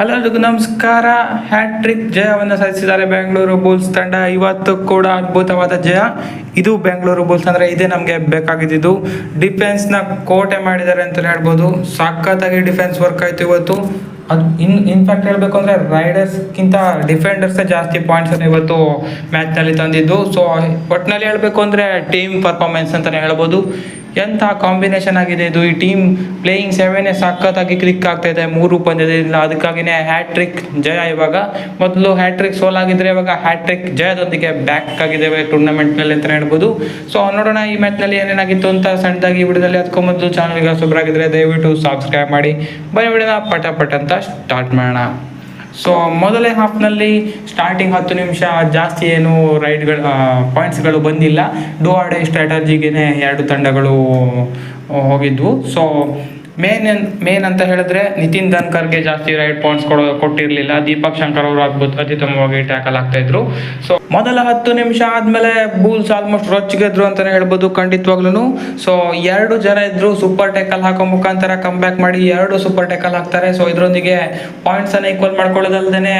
Hello ಎಲ್ರಿಗೂ ನಮಸ್ಕಾರ. Hat trick ಜಯವನ್ನು ಸಾಧಿಸಿದ್ದಾರೆ ಬೆಂಗಳೂರು ಬುಲ್ಸ್ ತಂಡ. ಇವತ್ತು ಕೂಡ ಅದ್ಭುತವಾದ ಜಯ. ಇದು ಬೆಂಗಳೂರು ಬುಲ್ಸ್ ಅಂದ್ರೆ ಇದೇ ನಮಗೆ ಬೇಕಾಗಿದ್ದು. ಡಿಫೆನ್ಸ್ನ ಕೋಟೆ ಮಾಡಿದ್ದಾರೆ ಅಂತಲೇ ಹೇಳ್ಬೋದು. ಸಖತ್ತಾಗಿ ಡಿಫೆನ್ಸ್ ವರ್ಕ್ ಆಯ್ತು ಇವತ್ತು. ಅದು ಇನ್ ಇನ್ಫ್ಯಾಕ್ಟ್ ಹೇಳಬೇಕು ಅಂದರೆ ರೈಡರ್ಸ್ಗಿಂತ ಡಿಫೆಂಡರ್ಸೇ ಜಾಸ್ತಿ ಪಾಯಿಂಟ್ಸನ್ನು ಇವತ್ತು ಮ್ಯಾಚ್ನಲ್ಲಿ ತಂದಿದ್ದು. ಸೊ ಒಟ್ಟಿನಲ್ಲಿ ಹೇಳಬೇಕು ಅಂದರೆ ಟೀಮ್ ಪರ್ಫಾರ್ಮೆನ್ಸ್ ಅಂತಲೇ ಹೇಳ್ಬೋದು. ಎಂಥ ಕಾಂಬಿನೇಷನ್ ಆಗಿದೆ ಇದು? ಈ ಟೀಮ್ ಪ್ಲೇಯಿಂಗ್ ಸೆವೆನೇ ಸಖತ್ತಾಗಿ ಕ್ಲಿಕ್ ಆಗ್ತಾ ಇದೆ. ಮೂರು ಪಂದ್ಯದಿಂದ ಅದಕ್ಕಾಗಿನೇ ಹ್ಯಾಟ್ರಿಕ್ ಜಯ ಇವಾಗ. ಮೊದಲು ಹ್ಯಾಟ್ರಿಕ್ ಸೋಲಾಗಿದ್ರೆ ಇವಾಗ ಹ್ಯಾಟ್ರಿಕ್ ಜಯದೊಂದಿಗೆ ಬ್ಯಾಕ್ ಆಗಿದ್ದೇವೆ ಟೂರ್ನಮೆಂಟ್ನಲ್ಲಿ ಅಂತ ಹೇಳ್ಬೋದು. ಸೊ ನೋಡೋಣ ಈ ಮ್ಯಾಚ್ನಲ್ಲಿ ಏನೇನಾಗಿತ್ತು ಅಂತ ಸಣ್ಣದಾಗಿ ವಿಡಿಯೋದಲ್ಲಿ ಅದಕ್ಕೂ ಮೊದಲು ಚಾನಲ್ಗೆ ಹೊಸಬ್ರಾಗಿದ್ರೆ ದಯವಿಟ್ಟು ಸಬ್ಸ್ಕ್ರೈಬ್ ಮಾಡಿ. ಬನ್ನಿ ವಿಡಿಯೋನ ಪಟ ಪಟ್ ಅಂತ ಸ್ಟಾರ್ಟ್ ಮಾಡೋಣ. ಸೊ ಮೊದಲೇ ಹಾಫ್ನಲ್ಲಿ ಸ್ಟಾರ್ಟಿಂಗ್ ಹತ್ತು ನಿಮಿಷ ಜಾಸ್ತಿ ಏನು ರೈಡ್ಗಳು ಪಾಯಿಂಟ್ಸ್ಗಳು ಬಂದಿಲ್ಲ. ಡೋ ಆರ್ ಡೈ ಸ್ಟ್ರಾಟಜಿಗೆ ಎರಡು ತಂಡಗಳು ಹೋಗಿದ್ವು. ಸೊ ಮೇನ್ ಮೇನ್ ಅಂತ ಹೇಳಿದ್ರೆ ನಿತಿನ್ ದನ್ಕರ್ಗೆ ಜಾಸ್ತಿ ರೈಡ್ ಪಾಯಿಂಟ್ಸ್ ಕೊಡೋ, ಕೊಟ್ಟಿರಲಿಲ್ಲ. ದೀಪಕ್ ಶಂಕರ್ ಅವರು ಅದ್ಭುತ, ಅತ್ಯುತ್ತಮವಾಗಿ ಟ್ಯಾಕಲ್ ಆಗ್ತಾ ಇದ್ರು. ಸೊ ಮೊದಲ ಹತ್ತು ನಿಮಿಷ ಆದ್ಮೇಲೆ ಬೂಲ್ಸ್ ಆಲ್ಮೋಸ್ಟ್ ರೊಚ್ಚಿಗೆದ್ರು ಅಂತಾನೆ ಹೇಳ್ಬೋದು ಖಂಡಿತವಾಗ್ಲೂ ಸೊ ಎರಡು ಜನ ಇದ್ರು ಸೂಪರ್ ಟೆಕಲ್ ಹಾಕೋ ಮುಖಾಂತರ ಕಮ್ ಬ್ಯಾಕ್ ಮಾಡಿ ಎರಡು ಸೂಪರ್ ಟೆಕಲ್ ಹಾಕ್ತಾರೆ. ಸೊ ಇದರೊಂದಿಗೆ ಪಾಯಿಂಟ್ಸ್ ಅನ್ನ ಈಕ್ವಲ್ ಮಾಡ್ಕೊಳ್ಳೋದಲ್ದೇನೆ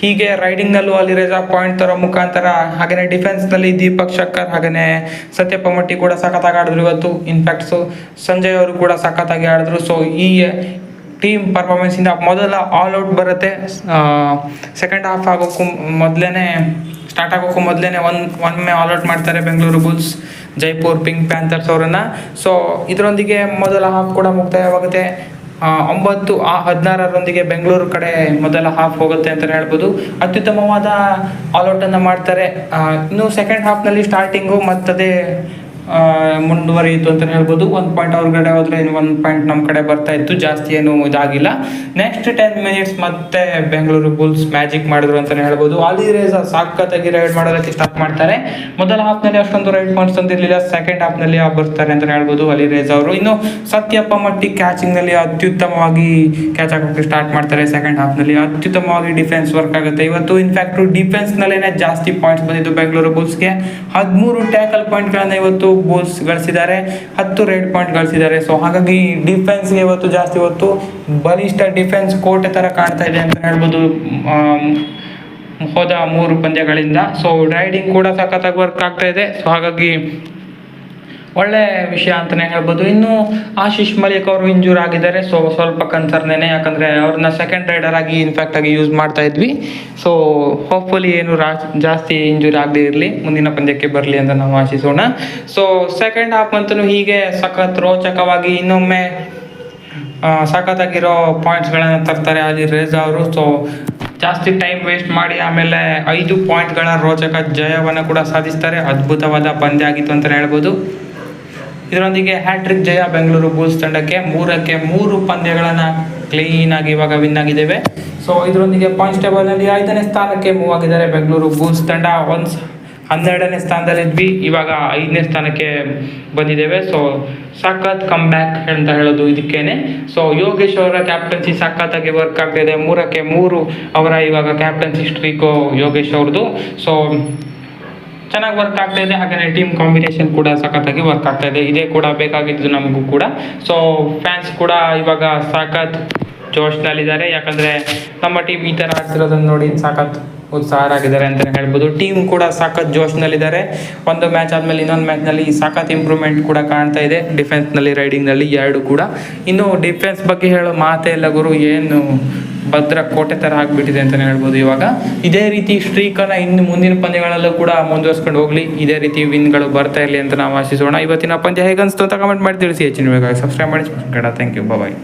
ಹೀಗೆ ರೈಡಿಂಗ್ ನಲ್ಲೂ ಅಲ್ಲಿ ರೇಜಾ ಪಾಯಿಂಟ್ ತರೋ ಮುಖಾಂತರ ಹಾಗೆಯೇ ಡಿಫೆನ್ಸ್ನಲ್ಲಿ ದೀಪಕ್ ಶಕ್ಕರ್ ಹಾಗೆಯೇ ಸತ್ಯಪ್ಪ ಮಟ್ಟಿ ಕೂಡ ಸಖತ್ತಾಗಿ ಆಡಿದ್ರು ಇವತ್ತು. ಇನ್ಫ್ಯಾಕ್ಟ್ ಸೊ ಸಂಜಯ್ ಅವರು ಕೂಡ ಸಖತ್ತಾಗಿ ಆಡಿದ್ರು. ಸೊ ಈ ಟೀಮ್ ಪರ್ಫಾರ್ಮೆನ್ಸಿಂದ ಮೊದಲ ಆಲ್ ಔಟ್ ಬರುತ್ತೆ. ಸೆಕೆಂಡ್ ಹಾಫ್ ಆಗೋಕ್ಕೂ ಮೊದಲೇ ಸ್ಟಾರ್ಟ್ ಆಗೋಕ್ಕೂ ಮೊದಲೇನೆ ಒನ್ ಒಮ್ಮೆ ಆಲ್ ಔಟ್ ಮಾಡ್ತಾರೆ Bengaluru Bulls Jaipur Pink Panthers ಅವರನ್ನ. ಸೊ ಇದರೊಂದಿಗೆ ಮೊದಲ ಹಾಫ್ ಕೂಡ ಮುಕ್ತಾಯವಾಗುತ್ತೆ. ಒಂಬತ್ತು, ಆ ಹದಿನಾರರೊಂದಿಗೆ ಬೆಂಗಳೂರು ಕಡೆ ಮೊದಲ ಹಾಫ್ ಹೋಗುತ್ತೆ ಅಂತ ಹೇಳ್ಬೋದು. ಅತ್ಯುತ್ತಮವಾದ ಆಲ್ಔಟನ್ನು ಮಾಡ್ತಾರೆ. ಇನ್ನು ಸೆಕೆಂಡ್ ಹಾಫ್ನಲ್ಲಿ ಸ್ಟಾರ್ಟಿಂಗು ಮತ್ತದೇ ಮುಂದುವರಿಯಿತು ಅಂತ ಹೇಳ್ಬೋದು. ಒಂದು ಪಾಯಿಂಟ್ ಅವ್ರಗಡೆ ಹೋದ್ರೆ ಇನ್ನು ಒಂದು ಪಾಯಿಂಟ್ ನಮ್ಮ ಕಡೆ ಬರ್ತಾ ಇತ್ತು. ಜಾಸ್ತಿ ಏನು ಇದಾಗಿಲ್ಲ. ನೆಕ್ಸ್ಟ್ ಟೆನ್ ಮಿನಿಟ್ಸ್ ಮತ್ತೆ ಬೆಂಗಳೂರು ಬುಲ್ಸ್ ಮ್ಯಾಜಿಕ್ ಮಾಡಿದ್ರು ಅಂತಲೇ ಹೇಳ್ಬೋದು. ಅಲಿ ರೇಜಾ ಸಾಕತ್ತಾಗಿ ರೈಡ್ ಮಾಡೋದಕ್ಕೆ ಸ್ಟಾರ್ಟ್ ಮಾಡ್ತಾರೆ. ಮೊದಲ ಹಾಫ್ನಲ್ಲಿ ಅಷ್ಟೊಂದು ರೈಡ್ ಪಾಯಿಂಟ್ಸ್ ತಂದಿರಲಿಲ್ಲ. ಸೆಕೆಂಡ್ ಹಾಫ್ನಲ್ಲಿ ಬರ್ತಾರೆ ಅಂತಲೇ ಹೇಳ್ಬೋದು ಅಲಿ ರೇಸ್ ಅವರು. ಇನ್ನು ಸತ್ಯಪ್ಪ ಮಟ್ಟಿ ಕ್ಯಾಚಿಂಗ್ನಲ್ಲಿ ಅತ್ಯುತ್ತಮವಾಗಿ ಕ್ಯಾಚ್ ಹಾಕೋಕೆ ಸ್ಟಾರ್ಟ್ ಮಾಡ್ತಾರೆ. ಸೆಕೆಂಡ್ ಹಾಫ್ನಲ್ಲಿ ಅತ್ಯುತ್ತಮವಾಗಿ ಡಿಫೆನ್ಸ್ ವರ್ಕ್ ಆಗುತ್ತೆ. ಇವತ್ತು ಇನ್ಫ್ಯಾಕ್ಟ್ ಡಿಫೆನ್ಸ್ನಲ್ಲೇ ಜಾಸ್ತಿ ಪಾಯಿಂಟ್ಸ್ ಬಂದಿದ್ದು ಬೆಂಗಳೂರು ಬುಲ್ಸ್ಗೆ ಹದಿಮೂರು ಟ್ಯಾಕಲ್ ಪಾಯಿಂಟ್ಗಳನ್ನು ಇವತ್ತು ಬುಲ್ಸ್ ಗಳಿಸಿದ್ದಾರೆ, ಹತ್ತು ರೇಡ್ ಪಾಯಿಂಟ್ ಗಳಿಸಿದ್ದಾರೆ. ಸೊ ಹಾಗಾಗಿ ಡಿಫೆನ್ಸ್ಗೆ ಇವತ್ತು ಜಾಸ್ತಿ ಇವತ್ತು ಬಲಿಷ್ಠ ಡಿಫೆನ್ಸ್ ಕೋಟೆ ತರ ಕಾಣ್ತಾ ಇದೆ ಅಂತ ಹೇಳ್ಬೋದು ಹೋದ ಮೂರು ಪಂದ್ಯಗಳಿಂದ. ಸೊ ರೈಡಿಂಗ್ ಕೂಡ ಸಖತ್ತಾಗಿ ವರ್ಕ್ ಆಗ್ತಾ ಇದೆ. ಸೊ ಹಾಗಾಗಿ ಒಳ್ಳೆ ವಿಷಯ ಅಂತಲೇ ಹೇಳ್ಬೋದು. ಇನ್ನು ಆಶೀಶ್ ಮಲಿಕ್ ಅವರು ಇಂಜೂರ್ ಆಗಿದ್ದಾರೆ ಸೊ ಸ್ವಲ್ಪ ಕನ್ಸರ್ನೇನೆ ಯಾಕಂದ್ರೆ ಅವ್ರನ್ನ ಸೆಕೆಂಡ್ ರೈಡರ್ ಆಗಿ ಇನ್ಫ್ಯಾಕ್ಟ್ ಆಗಿ ಯೂಸ್ ಮಾಡ್ತಾ ಇದ್ವಿ. ಸೊ ಹೋಪ್ಫುಲಿ ಏನು ಜಾಸ್ತಿ ಇಂಜೂರಿ ಆಗದೆ ಇರಲಿ, ಮುಂದಿನ ಪಂದ್ಯಕ್ಕೆ ಬರಲಿ ಅಂತ ನಾವು ಆಶಿಸೋಣ. ಸೊ ಸೆಕೆಂಡ್ ಹಾಫ್ ಅಂತೂ ಹೀಗೆ ಸಖತ್ ರೋಚಕವಾಗಿ ಇನ್ನೊಮ್ಮೆ ಸಖತ್ತಾಗಿರೋ ಪಾಯಿಂಟ್ಸ್ಗಳನ್ನು ತರ್ತಾರೆ ಅಲ್ಲಿ ರೇಜಾ ಅವರು. ಸೊ ಜಾಸ್ತಿ ಟೈಮ್ ವೇಸ್ಟ್ ಮಾಡಿ ಆಮೇಲೆ ಐದು ಪಾಯಿಂಟ್ಗಳ ರೋಚಕ ಜಯವನ್ನು ಕೂಡ ಸಾಧಿಸ್ತಾರೆ. ಅದ್ಭುತವಾದ ಪಂದ್ಯ ಆಗಿತ್ತು ಅಂತಲೇ ಹೇಳ್ಬೋದು. ಇದರೊಂದಿಗೆ ಹ್ಯಾಟ್ರಿಕ್ ಜಯ ಬೆಂಗಳೂರು ಬುಲ್ಸ್ ತಂಡಕ್ಕೆ ಮೂರಕ್ಕೆ ಮೂರು ಪಂದ್ಯಗಳನ್ನು ಕ್ಲೀನ್ ಆಗಿ ಇವಾಗ ವಿನ್ ಆಗಿದ್ದೇವೆ. ಸೊ ಇದರೊಂದಿಗೆ ಪಾಯಿಂಟ್ಸ್ ಟೇಬಲ್ನಲ್ಲಿ ಐದನೇ ಸ್ಥಾನಕ್ಕೆ ಮೂವ್ ಆಗಿದ್ದಾರೆ ಬೆಂಗಳೂರು ಬುಲ್ಸ್ ತಂಡ. ಒಂದು ಹನ್ನೆರಡನೇ ಸ್ಥಾನದಲ್ಲಿದ್ವಿ ಇವಾಗ ಐದನೇ ಸ್ಥಾನಕ್ಕೆ ಬಂದಿದ್ದೇವೆ. ಸೊ ಸಖತ್ ಕಮ್ ಬ್ಯಾಕ್ ಅಂತ ಹೇಳೋದು ಇದಕ್ಕೇನೆ. ಸೊ ಯೋಗೇಶ್ ಅವರ ಕ್ಯಾಪ್ಟನ್ಸಿ ಸಖತ್ತಾಗಿ ವರ್ಕ್ ಆಗ್ತಿದೆ ಮೂರಕ್ಕೆ ಮೂರು ಅವರ ಇವಾಗ ಕ್ಯಾಪ್ಟನ್ಸಿ ಸ್ಟ್ರೀಕು ಯೋಗೇಶ್ ಅವ್ರದ್ದು. ಸೊ ಚೆನ್ನಾಗಿ ವರ್ಕ್ ಆಗ್ತಾ ಇದೆ ಹಾಗೆ ಟೀಮ್ ಕಾಂಬಿನೇಷನ್ ಕೂಡ ಸಖತ್ತಾಗಿ ವರ್ಕ್ ಆಗ್ತಾ ಇದೆ. ಇದೇ ಕೂಡ ಬೇಕಾಗಿದ್ದು ನಮಗೂ ಕೂಡ. ಸೊ ಫ್ಯಾನ್ಸ್ ಕೂಡ ಇವಾಗ ಸಖತ್ ಜೋಶ್ನಲ್ಲಿದ್ದಾರೆ. ಯಾಕಂದ್ರೆ ನಮ್ಮ ಟೀಮ್ ಈ ತರ ಆಗ್ತಿರೋದನ್ನ ನೋಡಿ ಸಖತ್ ಉತ್ಸಾಹರಾಗಿದ್ದಾರೆ ಅಂತಲೇ ಹೇಳ್ಬೋದು. ಟೀಮ್ ಕೂಡ ಸಖತ್ ಜೋಶ್ನಲ್ಲಿದ್ದಾರೆ. ಒಂದು ಮ್ಯಾಚ್ ಆದಮೇಲೆ ಇನ್ನೊಂದು ಮ್ಯಾಚ್ನಲ್ಲಿ ಸಾಕತ್ ಇಂಪ್ರೂವ್ಮೆಂಟ್ ಕೂಡ ಕಾಣ್ತಾ ಇದೆ. ಡಿಫೆನ್ಸ್ನಲ್ಲಿ ರೈಡಿಂಗ್ನಲ್ಲಿ ಎರಡು ಕೂಡ. ಇನ್ನು ಡಿಫೆನ್ಸ್ ಬಗ್ಗೆ ಹೇಳೋ ಮಾತೇ ಇಲ್ಲ ಗುರು. ಏನು ಭದ್ರ ಕೋಟೆ ತರ ಆಗ್ಬಿಟ್ಟಿದೆ ಅಂತಾನೆ ಹೇಳ್ಬೋದು ಇವಾಗ. ಇದೇ ರೀತಿ ಸ್ಟ್ರೀಕನ್ನ ಇನ್ನು ಮುಂದಿನ ಪಂದ್ಯಗಳಲ್ಲೂ ಕೂಡ ಮುಂದುವರ್ಸ್ಕೊಂಡು ಹೋಗ್ಲಿ. ಇದೇ ರೀತಿ ವಿನ್ಗಳು ಬರ್ತಾ ಇರಲಿ ಅಂತ ನಾವು ಆಶಿಸೋಣ. ಇವತ್ತಿನ ಪಂದ್ಯ ಹೇಗನ್ಸ್ತು ಅಂತ ಕಮೆಂಟ್ ಮಾಡಿ ತಿಳಿಸಿ. ಹೆಚ್ಚಿನ ಬೇಕಾಗಿ ಸಬ್ಸ್ಕ್ರೈಬ್ ಮಾಡಿ. Thank you bye